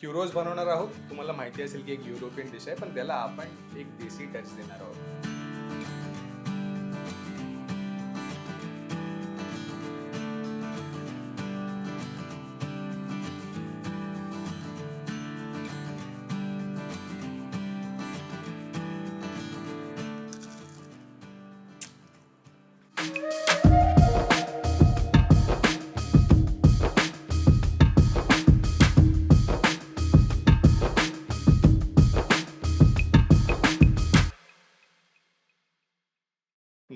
क्युरोज बनवणार आहोत. तुम्हाला माहिती असेल की एक युरोपियन डिश आहे पण त्याला आपण एक देसी टच देणार आहोत.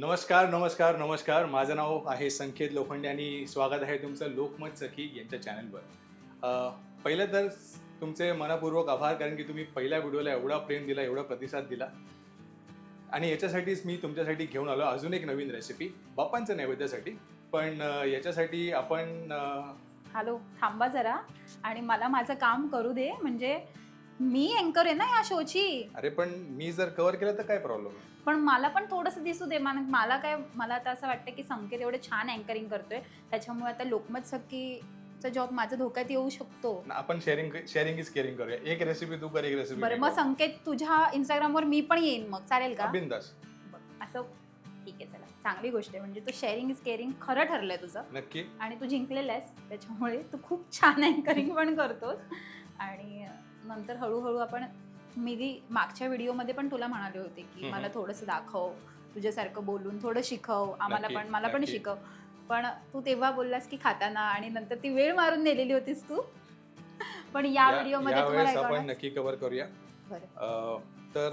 नमस्कार नमस्कार नमस्कार. माझं नाव आहे संकेत लोखंडे आणि स्वागत आहे तुमचं लोकमत सखी यांच्या चॅनलवर. पहिलं तर तुमचे मनापूर्वक आभार कारण की तुम्ही पहिल्या व्हिडिओला एवढा प्रेम दिला एवढा प्रतिसाद दिला. आणि याच्यासाठीच मी तुमच्यासाठी घेऊन आलो. अजून एक नवीन रेसिपी बाप्पांच्या नैवेद्यासाठी. पण याच्यासाठी आपण हॅलो थांबा जरा. आणि मला माझं काम करू दे. म्हणजे मी अँकर आहे ना या शोची अरे पण मी जर कव्हर केलं तर काय प्रॉब्लेम पण मला पण थोडंसं दिसू दे मान- मला काय मला आता असं वाटतं की संकेत एवढं छान अँकरिंग करतोय. त्याच्यामुळे आता लोकमत सखीचा जॉब माझा धोक्यात येऊ शकतो. आपण शेअरिंग शेअरिंग इज केअरिंग करूया. एक रेसिपी तू कर एक रेसिपी बरं मग संकेत तुझ्या इंस्टाग्रामवर मी पण येईन मग. चालेल का? बिंदास असं ठीक आहे चला. चांगली गोष्ट आहे. म्हणजे तू शेअरिंग इज केअरिंग खरं ठरलंय तुझं. नक्की. आणि तू जिंकलेला आहेस त्याच्यामुळे तू खूप छान अँकरिंग पण करतोस. आणि नंतर हळूहळू आपण मी दी- मागच्या व्हिडिओमध्ये पण तुला म्हणाले होते की. मला थोडंसं दाखव तुझ्यासारखं बोलून थोडं शिकव आम्हाला पण मला पण. शिकव. पण तू तेव्हा बोललास की खाताना आणि नंतर ती वेळ मारून नेलेली होतीस तू. पण या व्हिडिओमध्ये नक्की कव्हर करूया. तर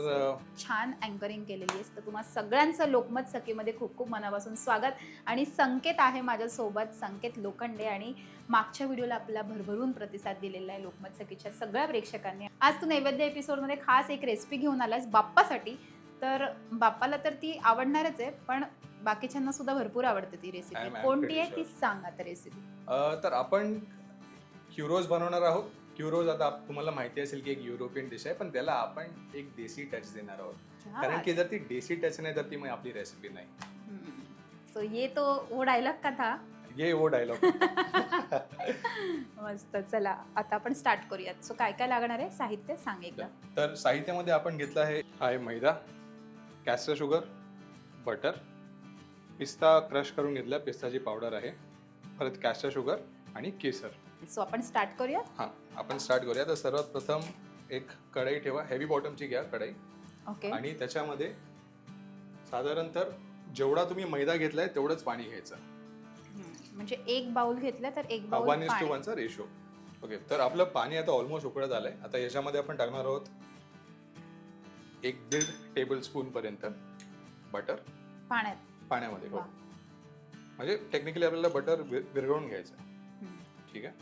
छान अँकरिंग केलेली आहेस. तर तुम्हा सगळ्यांचं लोकमत सखीमध्ये खूप खूप मनापासून स्वागत. आणि संकेत आहे माझ्यासोबत संकेत लोखंडे आणि मागच्या व्हिडिओला आपला भरभरून प्रतिसाद दिलेला आहे लोकमत सखीच्या सगळ्या प्रेक्षकांनी. आज तू नैवेद्य एपिसोडमध्ये खास एक रेसिपी घेऊन आलास बाप्पासाठी. तर बाप्पाला तर ती आवडणारच आहे पण बाकीच्यांना सुद्धा भरपूर आवडते ती रेसिपी कोणती आहे ती. सांग आता रेसिपी तर आपण क्युरोज बनवणार आहोत. क्युरोज आता आप- तुम्हाला माहिती असेल की एक युरोपियन डिश आहे पण त्याला आपण एक देसी टच देणार आहोत. कारण की जर ती देसी टच नाही तर ती मग आपली रेसिपी नाही. सो ये तो वो डायलॉग का था? ये वो डायलॉग मस्त. चला आता आपण स्टार्ट करूयात. सो काय काय लागणार आहे? साहित्य? सांग एकदा. तर साहित्यामध्ये आपण घेतलं आहे आहे मैदा कॅस्टर शुगर बटर पिस्ता क्रश करून घेतला पिस्ताची पावडर आहे. परत कॅस्टर शुगर आणि केसर. सो आपण स्टार्ट करूया? हां आपण स्टार्ट करूया. तर सर्वात प्रथम एक कढई ठेवा. हेवी बॉटमची घ्या कढई. ओके आणि त्याच्यामध्ये साधारणतः जेवढा तुम्ही मैदा घेतलाय तेवढंच पाणी घ्यायचं. म्हणजे एक बाउल घेतला तर एक बाउल वन इज टू वनचा रेशो ओके तर आपलं पाणी आता ऑलमोस्ट उकळत आलंय. आता याच्यामध्ये आपण टाकणार आहोत एक दीड टेबल स्पून पर्यंत बटर पाण्यात. पाण्यामध्ये हो. म्हणजे टेक्निकली आपल्याला बटर विरघळून घ्यायचं. ठीक आहे?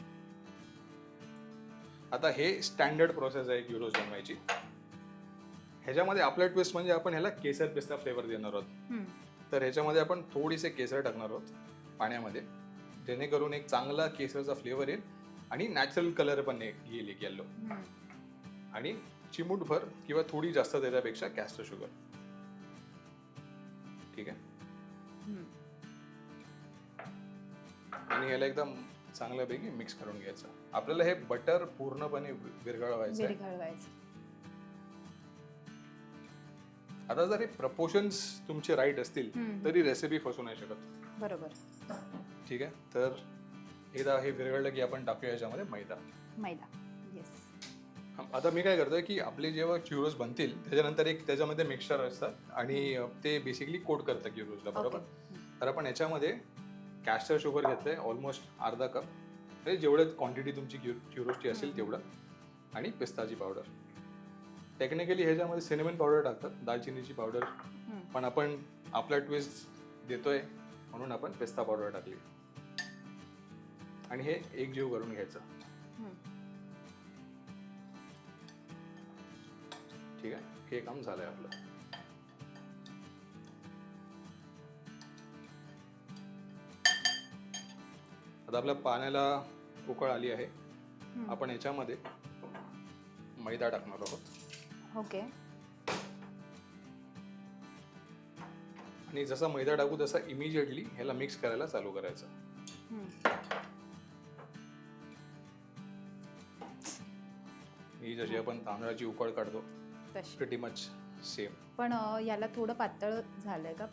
आता हे स्टँडर्ड प्रोसेस आहे युरोज बनवायची. ह्याच्यामध्ये आपला ट्विस्ट म्हणजे आपण ह्याला केसर पिस्ता फ्लेवर देणार आहोत. तर ह्याच्यामध्ये आपण थोडीसे केसर टाकणार आहोत पाण्यामध्ये. जेणेकरून एक चांगला केसरचा फ्लेवर येईल आणि नॅचरल कलर पण ये- येईल एक येल्लो. आणि चिमूटभर किंवा थोडी जास्त त्याच्यापेक्षा कॅस्टर शुगर ठीक आहे. आणि ह्याला एकदम चांगल्यापैकी मिक्स करून घ्यायचं. आपल्याला हे बटर पूर्णपणे विरघळवायचं आहे. विरघळवायचं आता जर हे प्रपोर्शन्स तुमचे राईट असतील हम्म. तरी रेसिपी फसू नाही शकत. बरोबर. ठीक आहे? तर एकदा हे विरघळलं की आपण टाकूया याच्यामध्ये मैदा. मैदा. येस हा, आता मी काय करतोय की आपले जेव्हा क्युरोज बनतील त्याच्यानंतर एक त्याच्यामध्ये मिक्सचर असतात आणि अ, ते बेसिकली कोट करतात क्युरोजला बरोबर? तर आपण याच्यामध्ये कॅस्टर शुगर घेतलंय ऑलमोस्ट अर्धा कप म्हणजे जेवढं क्वांटिटी तुमची क्यु क्युरोजची असेल. तेवढं. आणि पिस्ताची पावडर टेक्निकली ह्याच्यामध्ये सिनेमन पावडर टाकतात दालचिनीची पावडर पण आपण आपला ट्विस्ट देतोय म्हणून आपण पिस्ता पावडर टाकली. आणि हे एक जीव करून घ्यायचं. ठीक आहे? हे काम झालंय आपलं. आता आपल्या पाण्याला उकळ आली आहे. आपण याच्यामध्ये मैदा टाकणार आहोत. ओके. आणि जसा मैदा टाकू तसा इमिजिएटली ह्याला मिक्स करायला चालू करायचं. ही जशी आपण तांदळाची उकळ काढतो प्रिटी मच सेम पण याला थोडं पातळ झालंय का?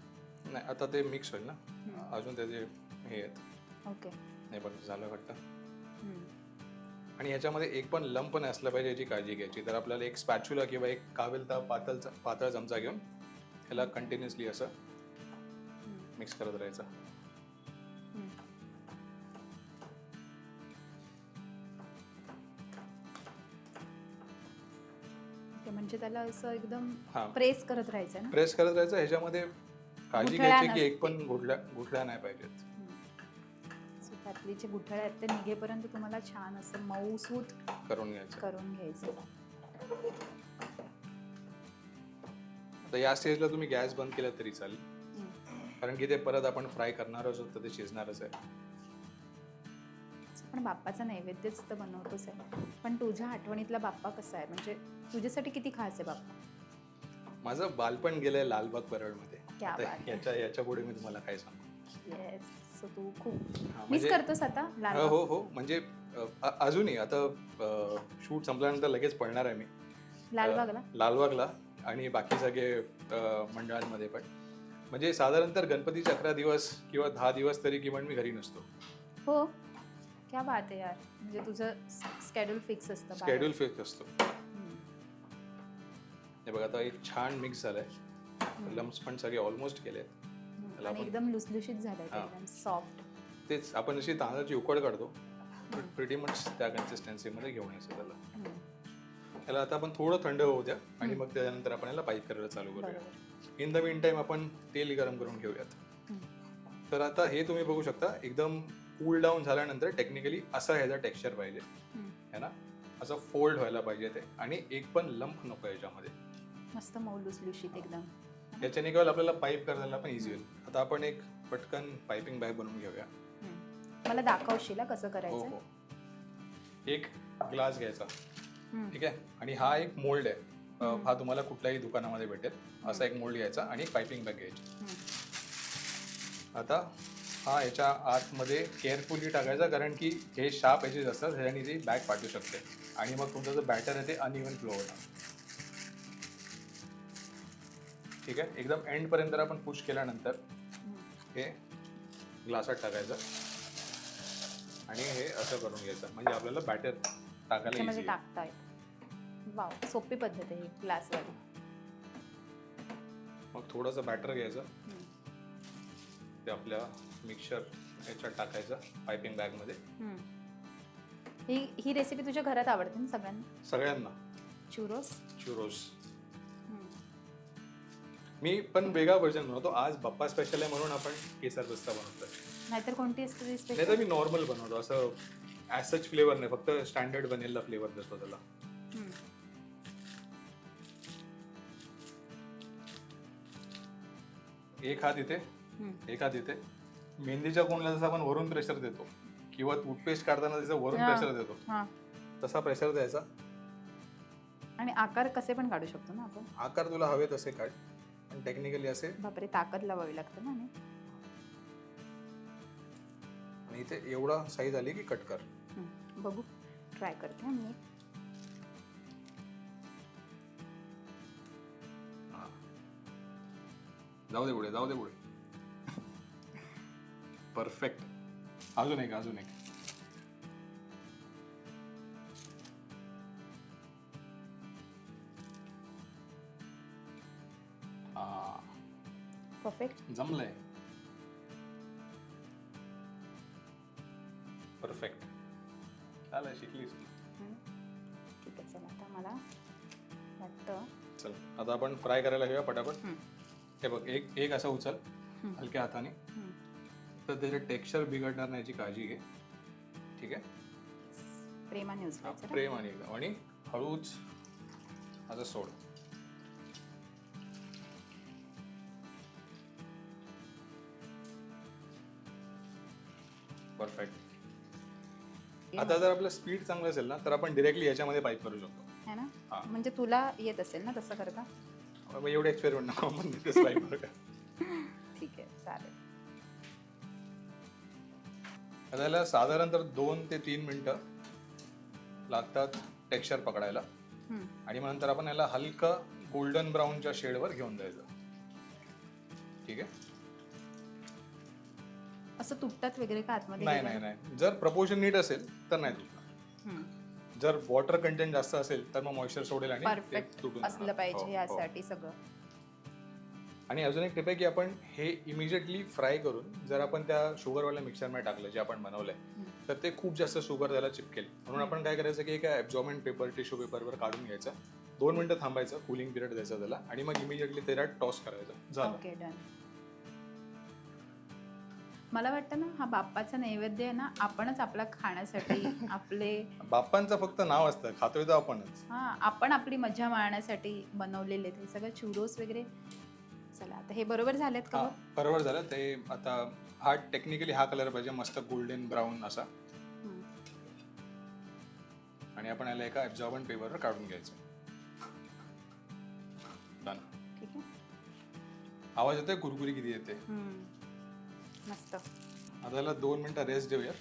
नाही आता ते मिक्स होईल ना. अजून त्याचे हे आहेत. ओके. नाही पण झालं वाटतं. आणि याच्यामध्ये एक पण लंप नाही असलं पाहिजे याची काळजी घ्यायची. तर आपल्याला एक स्पॅच्युला किंवा एक कावेलता पातळ पातळ चमचा घेऊन ह्याला कंटिन्युअसली असं. मिक्स करत राहायचं. म्हणजे त्याला असं एकदम प्रेस करत राहायचं प्रेस करत राहायचं. ह्याच्यामध्ये काळजी घ्यायची की एक. पण गुठल्या गुठल्या नाही पाहिजेत. त्यातली जे गुठळे आहेत ते निघेपर्यंत तुम्हाला छान असं मऊसूत करून घ्यायचं. करून घ्यायचं. आता या स्टेजला तुम्ही गॅस बंद केला तरी चालेल. कारण की ते परत आपण फ्राय करणारच आहोत तर ते शिजणारच आहे. पण बाप्पाचा नैवेद्यच तर बनवतोच आहे. पण तुझ्या आठवणीतला बाप्पा कसा आहे? म्हणजे तुझ्यासाठी किती खास आहे बाप्पा? माझं बालपण गेलंय लालबाग परळमध्ये. याच्या याच्यापुढे मी तुम्हाला काय सांगू? येस सो तू खूप मिस म्हणजे करतोस आता हो हो हो म्हणजे अ, अ- अजूनही आता शूट संपल्यानंतर लगेच पळणार आहे मी. लालबागला लालबागला आणि बाकी सगळे अ, मंडळांमध्ये पण. म्हणजे साधारणतः गणपतीचे अकरा दिवस किंवा दहा दिवस तरी किमान मी घरी नसतो. हो? क्या बात आहे यार. म्हणजे तुझं स्केड्यूल फिक्स असतं बाहेर. स्केड्यूल फिक्स असतो. हम्म. हे बघा आता एक छान मिक्स झालंय. लम्स पण सगळे ऑलमोस्ट केले हम्म. त्याला आणि आपण- एकदम लुसलुशीत झालंय ते हा. एकदम सॉफ्ट तेच आपण जशी तांदळाची उकड काढतो. प्रिटी मच त्या कन्सिस्टन्सीमध्ये घेऊन यायचं त्याला. त्याला आता आपण थोडं थंड होऊ द्या आणि. मग त्याच्यानंतर आपण याला पाईप करायला चालू करूया. इन द मीन टाइम आपण तेल गरम करून घेऊयात. तर आता हे तुम्ही बघू शकता एकदम कूल डाऊन झाल्यानंतर टेक्निकली असं ह्याचा टेक्स्चर पाहिजे. है ना? असं फोल्ड व्हायला पाहिजे ते. आणि एक पण लंप नको याच्यामध्ये. मस्त मऊ लुसलुशीत एकदम. याच्याने होईल, आपल्याला पाईप करायला पण इझी होईल. आता आपण एक पटकन पायपिंग बॅग बनवून घेऊया. मला दाखवशील हा कसं हो करायचं? हो. एक ग्लास घ्यायचा. हम्म. ठीक आहे? आणि हा एक मोल्ड आहे. अ. हा तुम्हाला कुठल्याही दुकानामध्ये भेटेल. असा एक मोल्ड घ्यायचा आणि एक पायपिंग बॅग घ्यायची. हम्म. आता हा याच्या आतमध्ये केअरफुली टाकायचा कारण की हे शार्प एजेस असतात ह्याने ती बॅग पाठवू शकते. आणि मग तुमचं जो बॅटर आहे ते अनइव्हन फ्लो होणार. ठीक आहे? एकदम एंड पर्यंत जर आपण पुश केल्यानंतर. हे ग्लासात टाकायचं आणि हे असं करून घ्यायचं. म्हणजे आपल्याला बॅटर टाकायला त्याच्यामध्ये इझी टाकता येत वाव सोपी पद्धत आहे ही ग्लासवाली मग थोडंसं बॅटर घ्यायचं. ते आपल्या मिक्सर याच्यात टाकायचं पायपिंग बॅगमध्ये. ही ही रेसिपी तुझ्या घरात आवडते ना सगळ्यांना? सगळ्यांना. Churros churros. मी पण वेगळा व्हर्जन बनवतो. आज बाप्पा स्पेशल आहे म्हणून आपण केसर पिस्ता बनवतोय. नाहीतर कोणती असते नाही तर मी नॉर्मल बनवतो. असं ॲज सच फ्लेवर नाही. फक्त स्टँडर्ड बनेलला फ्लेवर देतो त्याला. एक हात इथे. एक हात इथे. मेहंदीच्या कोणला जसं आपण वरून प्रेशर देतो किंवा टूथपेस्ट काढताना जसं वरून हा. प्रेशर देतो हा. तसा प्रेशर द्यायचा. आणि आकार कसे पण काढू शकतो ना आपण. आकार तुला हवे तसे काढ. टेक्निकली असे. बापरे ताकद लावावी लागते ना आणि? आणि इथे एवढा साईज आली की कट कर. बघू. ट्राय करते मी. हा. जाऊ दे पुढे जाऊ दे पुढे. परफेक्ट अजून एक अजून एक. परफेक्ट जमलंय. परफेक्ट चालेल शिकलीस. तू. ठीक आहे चला आता मला वाटतं. चल आता आपण फ्राय करायला घेऊया पटापट. हे बघ एक एक असा उचल. हलक्या हाताने. तर त्याचं टेक्स्चर बिघडणार नाही याची काळजी घे. ठीक आहे? प्रेमाने हा, उचलायचं ना? प्रेम आणि एकदम आणि हळूच असं सोड. परफेक्ट आता जर आपलं स्पीड चांगलं असेल ना तर आपण डिरेक्टली याच्यामध्ये पाईप करू शकतो. है ना? हा. म्हणजे तुला येत असेल ना तसं करता? मग एवढे एक्सपेरिमेंट नको आपण तिथेच पाईप करू ठीक आहे चालेल. आता याला साधारणतः दोन ते तीन मिनटं लागतात टेक्स्चर पकडायला. हम्म. आणि मग नंतर आपण याला हलकं गोल्डन ब्राऊनच्या शेडवर घेऊन जायचं. ठीक आहे? असं तुटतात वगैरे का आतमध्ये नाही? नाही नाही जर प्रपोर्शन नीट असेल तर नाही तुटणार हम्म. जर वॉटर कंटेंट जास्त असेल तर मग मॉइश्चर सोडेल आणि ते परफेक्ट तुटून असलं. पाहिजे हो, हो. यासाठी सगळं आणि अजून एक टिप आहे की आपण हे इमिजिएटली फ्राय करून जर आपण त्या शुगरवाल्या मिक्सरमध्ये टाकलं जे आपण बनवलंय हम्म. तर ते खूप जास्त शुगर त्याला चिपकेल म्हणून. आपण काय करायचं की एका ॲब्झॉर्मेंट पेपर टिश्यू पेपरवर काढून घ्यायचं दोन मिनिटं थांबायचं कुलिंग पिरियड द्यायचा त्याला आणि मग इमिजिएटली त्याला टॉस करायचं झालं ओके डन मला वाटतं ना हा बाप्पाचा नैवेद्य आहे ना आपणच आपला खाण्यासाठी आपले बाप्पांचं फक्त नाव असतं खातोय तर आपणच हा आपण आपली मजा मारण्यासाठी बनवलेले ते सगळं चुरोस वगैरे चला आता हे बरोबर झालेत का हा बघ? बरोबर झालं ते आता हा टेक्निकली हा कलर पाहिजे मस्त गोल्डन ब्राऊन असा. आणि आपण याला एका ॲब्झॉर्बंट पेपरवर काढून घ्यायचं Done. ठीक आहे आवाज येतोय कुरकुरी किती येते. मस्त. आता याला दोन मिनिटं रेस्ट देऊया.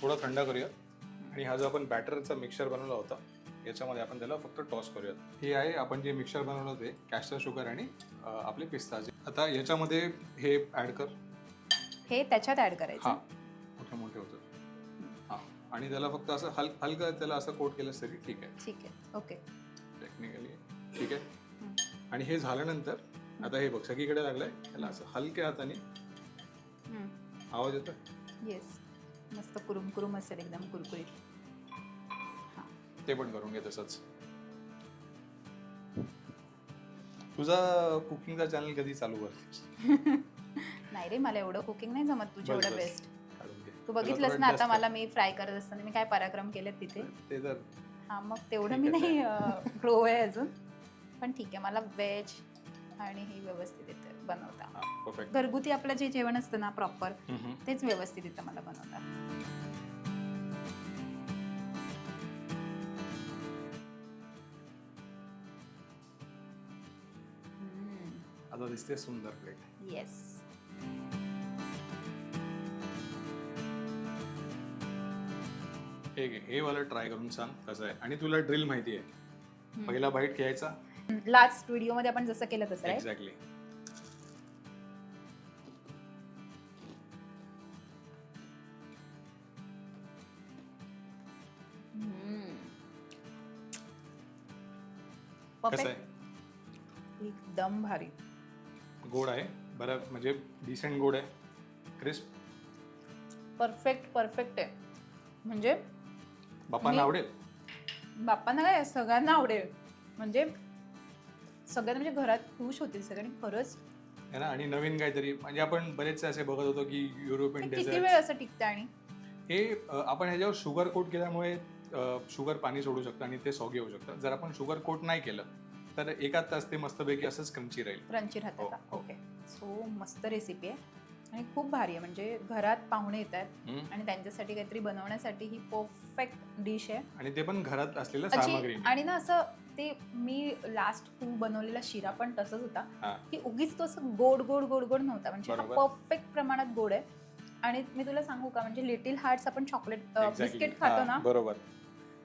थोडं थंड करूया आणि हा जो आपण बॅटरचा मिक्सर बनवला होता याच्यामध्ये आपण त्याला फक्त टॉस करूयात. हे आहे आपण जे मिक्सर बनवलं होते कॅस्टर शुगर आणि आपले पिस्ताचे. आता याच्यामध्ये हे ऍड कर. हे त्याच्यात ऍड हा. करायचं मोठे मोठे होतं. हा. आणि त्याला फक्त असं हल हलकं त्याला असं कोट केलं तरी ठीक आहे. ठीक आहे. ओके. टेक्निकली ठीक आहे. आणि हे झाल्यानंतर आता हे बघ सगळीकडे लागलंय. त्याला असं हलक्या हाताने आवाज येतोय? येस मस्त कुरुम कुरुम असेल एकदम कुरकुरीत. ते पण करून घे तसंच. तुझा कुकिंगचा चॅनल कधी चालू कर? नाही रे मला एवढं कुकिंग नाही जमत. तुझ्या बस, एवढं बस. बेस्ट. तू तुला बघितलंस ना आता मला मी फ्राय करत असताना मी काय पराक्रम केले तिथे? ते तर हा मग तेवढं मी नाही प्रो आहे अजून. पण ठीक आहे मला व्हेज आणि हे व्यवस्थित येतं बनवता. हा. परफेक्ट घरगुती आपलं जे जेवण असतं ना प्रॉपर तेच व्यवस्थित येतं मला बनवता आता दिसते सुंदर प्लेट येस हे हे वाला ट्राय करून सांग कसं आहे. आणि तुला ड्रिल माहिती आहे. पहिला बाईट घ्यायचा. लास्ट व्हिडिओमध्ये आपण जसं केलं तसं एक्झॅक्टली कसं परफेक्ट आहे? एकदम भारी. गोड आहे. बरं म्हणजे डिसेंट गोड आहे. क्रिस्प परफेक्ट परफेक्ट आहे. म्हणजे बाप्पांना मी- आवडेल? बाप्पांना काय सगळ्यांना आवडेल. म्हणजे सगळ्यांना म्हणजे घरात खुश होतील सगळ्यांनी खरंच है ना? आणि नवीन काहीतरी. म्हणजे आपण बरेचसे असे बघत होतो की ते युरोपियन किती डेझर्ट वेळ असं टिकतं आणि? हे अ, आपण ह्याच्यावर शुगर कोट केल्यामुळे शुगर पाणी सोडू शकतं आणि ते सॉगी होऊ शकतं. जर आपण शुगर कोट नाही केलं तर एकाच तास ते मस्तपैकी असंच क्रंची राहील. क्रंची राहतं हो, का? हो. ओके सो मस्त रेसिपी आहे. आणि खूप भारी आहे. म्हणजे घरात पाहुणे येत आहेत हम्म. आणि त्यांच्यासाठी काहीतरी बनवण्यासाठी ही परफेक्ट डिश आहे. आणि ते पण घरात असलेलं अशी- सामग्री आणि ना असं ते मी लास्ट तू बनवलेला शिरा पण तसंच होता. हा. की उगीच तो असं गोड गोड गोड गोड नव्हता. म्हणजे हा बरोबर. परफेक्ट प्रमाणात गोड आहे. आणि मी तुला सांगू का? म्हणजे लिटिल हार्ट्स आपण चॉकलेट Exactly. बिस्किट खातो हा, ना बरोबर.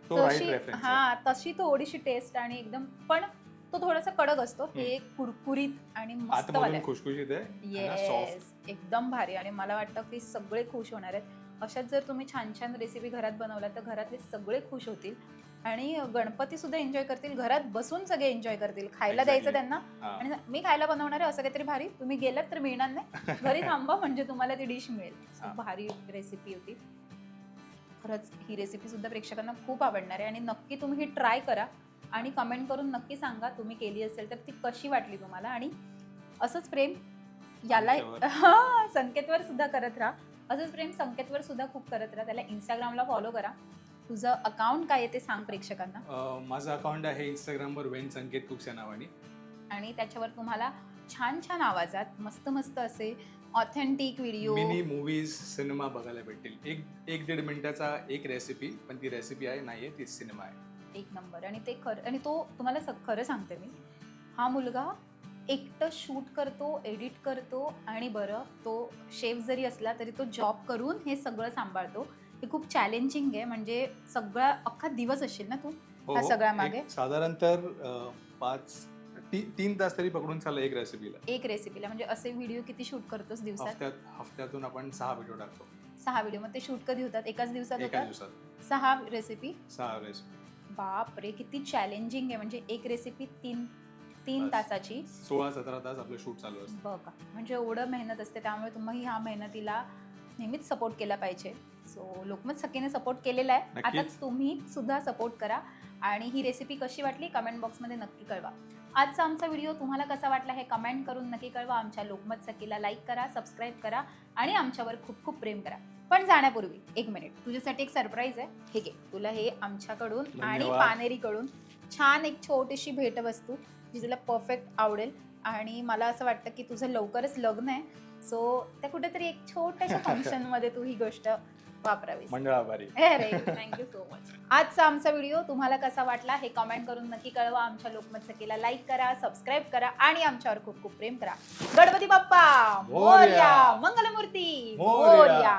तो तशी रेफरन्स हा तशी थोडीशी टेस्ट आणि एकदम पण तो थोडासा कडक असतो. हे कुरकुरीत आणि मस्त आतमधून खुशखुशीत आहे सॉफ्ट येस एकदम भारी. आणि मला वाटतं की सगळे खुश होणार आहेत. अशाच जर तुम्ही छान छान रेसिपी घरात बनवल्या तर घरातले सगळे खुश होतील. आणि गणपती सुद्धा एन्जॉय करतील. घरात बसून सगळे एन्जॉय करतील. खायला Exactly. द्यायचं त्यांना. आणि मी खायला बनवणार आहे असं काहीतरी भारी. तुम्ही गेलात तर मिळणार नाही. घरी थांबा म्हणजे तुम्हाला ती डिश मिळेल. So, हा. भारी रेसिपी होती. खरंच ही रेसिपी सुद्धा प्रेक्षकांना खूप आवडणार आहे. आणि नक्की तुम्ही ही ट्राय करा आणि कमेंट करून नक्की सांगा तुम्ही केली असेल तर ती कशी वाटली तुम्हाला. आणि असंच प्रेम याला हा संकेतवर सुद्धा करत राहा. असंच प्रेम संकेतवर सुद्धा खूप करत राहा. त्याला इंस्टाग्रामला फॉलो करा. तुझं अकाउंट काय आहे ते सांग प्रेक्षकांना. माझं अकाउंट आहे इंस्टाग्रामवर वेन संकेत कुक्स या नावाने. आणि त्याच्यावर तुम्हाला छान छान आवाजात मस्त मस्त असे authentic video mini movies cinema बघायला भेटतील. एक एक दीड मिनिटाचा एक रेसिपी पण ती रेसिपी आहे नाहीये ती सिनेमा आहे. एक नंबर आणि ते खरं आणि तो तुम्हाला स- खरं सांगते मी. हा मुलगा एकटं शूट करतो एडिट करतो आणि बरं तो शेफ जरी असला तरी तो जॉब करून हे सगळं सांभाळतो. हे खूप चॅलेंजिंग आहे म्हणजे सगळा अख्खा दिवस असेल ना तू? हो, हा. सगळा एक मागे? साधारण तर अं, पाच ती- तीन तास तरी पकडून चाललं एक रेसिपीला एक रेसिपीला म्हणजे असे व्हिडिओ किती शूट करतोस दिवसात? हफ्त्यात हफ्त्यातून आपण सहा व्हिडिओ टाकतो. सहा व्हिडिओ मग ते शूट कधी होतात? एकाच दिवसात एका होतात? दिवसात. सहा रेसिपी सहा रेसिपी बाप रे किती चॅलेंजिंग आहे. म्हणजे एक रेसिपी तीन तीन बस. तासाची. सोळा सतरा तास आपलं शूट चालू असतं. बघा. म्हणजे एवढं मेहनत असते. त्यामुळे तुम्ही ह्या मेहनतीला नेहमीच सपोर्ट केला पाहिजे. सो लोकमत सखीने सपोर्ट केलेला आहे. आता नक्कीच. तुम्ही सुद्धा सपोर्ट करा. आणि ही रेसिपी कशी वाटली? कमेंट बॉक्समध्ये नक्की कळवा. आजचा आमचा व्हिडिओ तुम्हाला कसा वाटला हे कमेंट करून नक्की कळवा. आमच्या लोकमत सखीला लाईक करा सबस्क्राईब करा आणि आमच्यावर खूप खूप प्रेम करा. पण जाण्यापूर्वी एक मिनिट तुझ्यासाठी एक सरप्राईज आहे. हे घे. तुला हे आमच्याकडून आणि धन्यवाद. पानेरीकडून छान एक छोटीशी भेटवस्तू जी तुला परफेक्ट आवडेल. आणि मला असं वाटतं की तुझं लवकरच लग्न आहे. सो त्या कुठेतरी एक छोट्याशा फंक्शनमध्ये तू ही गोष्ट वापरावी अरे थँक्यू सो मच आजचा आमचा व्हिडिओ तुम्हाला कसा वाटला हे कमेंट करून नक्की कळवा. आमच्या लोकमत सखीला लाईक करा सबस्क्राईब करा आणि आमच्यावर खूप खूप प्रेम करा. गणपती बाप्पा मोरया. मंगलमूर्ती. मोरया.